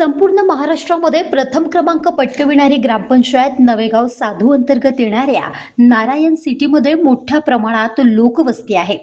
संपूर्ण महाराष्ट्रामध्ये प्रथम क्रमांक पटकविणारी ग्रामपंचायत नवेगाव साधू अंतर्गत येणाऱ्या नारायण सिटीमध्ये मोठ्या प्रमाणात लोकवस्ती आहे.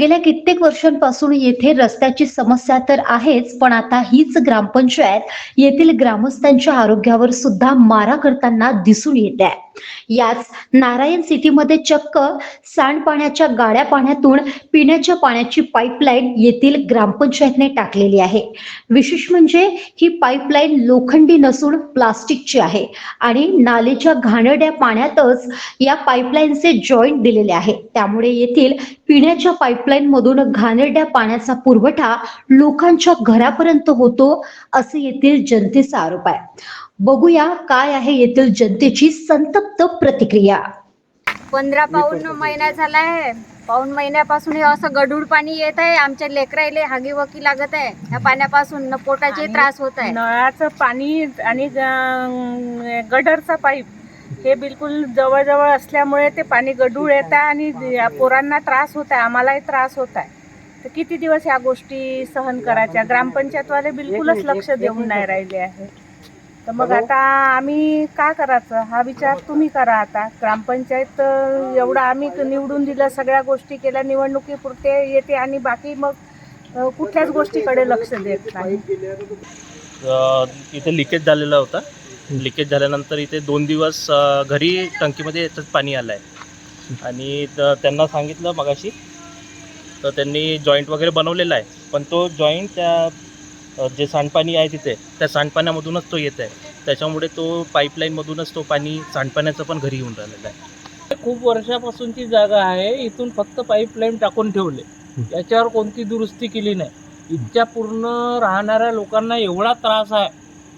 गेल्या कित्येक वर्षांपासून येथे रस्त्याची समस्या तर आहेच पण आता हीच ग्रामपंचायत येथील ग्रामस्थांच्या आरोग्यावर सुद्धा मारा करताना दिसून येत आहे. याच नारायण सिटीमध्ये चक्क सांडपाण्याच्या गाड्या पाण्यातून पिण्याच्या पाण्याची पाईपलाईन येथील ग्रामपंचायतने टाकलेली आहे. विशेष म्हणजे ही पाईपलाईन लोखंडी नसून प्लास्टिकची आहे आणि नालेच्या घाणेरड्या पाण्यातच या पाईपलाईनचे जॉईंट दिलेले आहे. त्यामुळे येथील पिण्याच्या पाईपलाईन मधून घाणेरड्या पाण्याचा पुरवठा लोकांच्या घरापर्यंत होतो असे येथील जनतेचा आरोप आहे. बघूया काय आहे येथील जनतेची संतप्त प्रतिक्रिया. पंधरा पाऊन महिना झाला आहे पाऊन महिन्यापासून हे असं गढूळ पाणी येत आहे. आमच्या लेकरायले हागी वकी लागत आहे. ह्या पाण्यापासून न पोटाचे त्रास होत आहे. नळाचं पाणी आणि ग- गटरचं पाईप हे बिलकुल जवळजवळ असल्यामुळे ते पाणी गढूळ येत आहे आणि या पोरांना त्रास होत आहे आम्हालाही त्रास होत आहे. तर किती दिवस या गोष्टी सहन करायच्या? ग्रामपंचायतवाले बिलकुलच लक्ष देऊन नाही राहिले आहे. तर मग आता आम्ही का करायचं? हा विचार तुम्ही करा आता. ग्रामपंचायत एवढं आम्ही निवडून दिलं सगळ्या गोष्टी केल्या निवडणुकीपुरते येते आणि बाकी मग कुठल्याच गोष्टीकडे लक्ष देत नाही. इथे लिकेज झालेला होता. लिकेज झाल्यानंतर इथे दोन दिवस घरी टंकीमध्ये याचंच पाणी आलं आहे आणि त्यांना सांगितलं मगाशी तर त्यांनी जॉईंट वगैरे बनवलेला आहे पण तो जॉईंट त्या जे सांडपाणी आहे तिथे त्या सांडपाण्यामधूनच तो येत आहे. त्याच्यामुळे तो पाईपलाईनमधूनच तो पाणी सांडपाण्याचं पण घरी येऊन राहिलेलं आहे. खूप वर्षापासूनची जागा आहे इथून फक्त पाईपलाईन टाकून ठेवले. याच्यावर कोणती दुरुस्ती केली नाही. इथच्या पूर्ण राहणाऱ्या लोकांना एवढा त्रास आहे.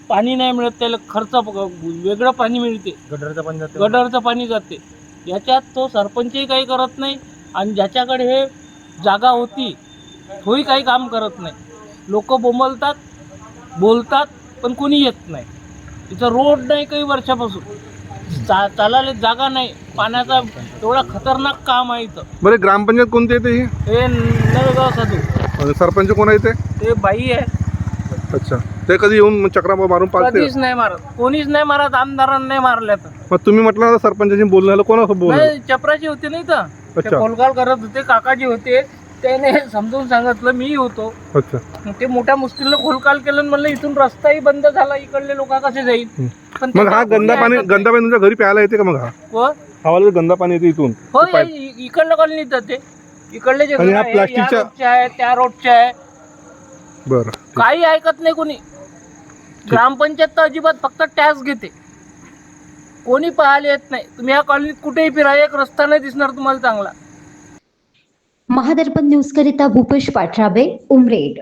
पाणी नाही मिळत त्याला खर्च वेगळं पाणी मिळते. गटरचं पण गटरचं पाणी जाते. याच्यात तो सरपंचही काही करत नाही आणि ज्याच्याकडे हे जागा होती तोही काही काम करत नाही. लोक बोंबलतात बोलतात पण कोणी येत नाही. इथं रोड नाही काही वर्षापासून. चा चालायला जागा नाही. पाण्याचा एवढा खतरनाक काम आहे इथं. बरे ग्रामपंचायत कोणती येते ही? हे नळगाव साधू. आणि सरपंच कोण आहे ते बाई आहे. अच्छा. ते कधी येऊन चक्रा मारून पाहते कधीच नाही मारत. कोणीच नाही मारत आमदारांना नाही मारल्या तर. मग तुम्ही म्हटलं ना सरपंचाशी बोलणं झालं कोणासोबत बोलणं नाही चपराची होते नाही तर. ते अच्छा. कोलकाल करत होते काकाजी होते. त्याने समजून सांगितलं मी होतो. अच्छा. मग ते मोठ्या मुश्किलनं खोलकाल केलं आणि म्हणलं इथून रस्ताही बंद झाला इकडले लोक कसे जाईल? हं. पण मग हा कोणी गंदा पाणी ऐकत. गंदा पाणी तुमच्या घरी प्यायला येते का मग हा? हवाला गंदा पाणी येते इथून. हो ते पाईप- इ- इकडलं कॉलनीत जाते इकडले जे आणि घर हा आहे, या प्लास्टिकच्या- आहे त्या रोडच्या आहे. बरं. काही ऐकत नाही कोणी. ग्रामपंचायत तर अजिबात फक्त टॅक्स घेते. कोणी पाहायला येत नाही. तुम्ही या कॉलनीत कुठेही फिरा एक रस्ता नाही दिसणार तुम्हाला चांगला. महादर्पण न्यूज करिता भूपेश पाठराबे उमरेड.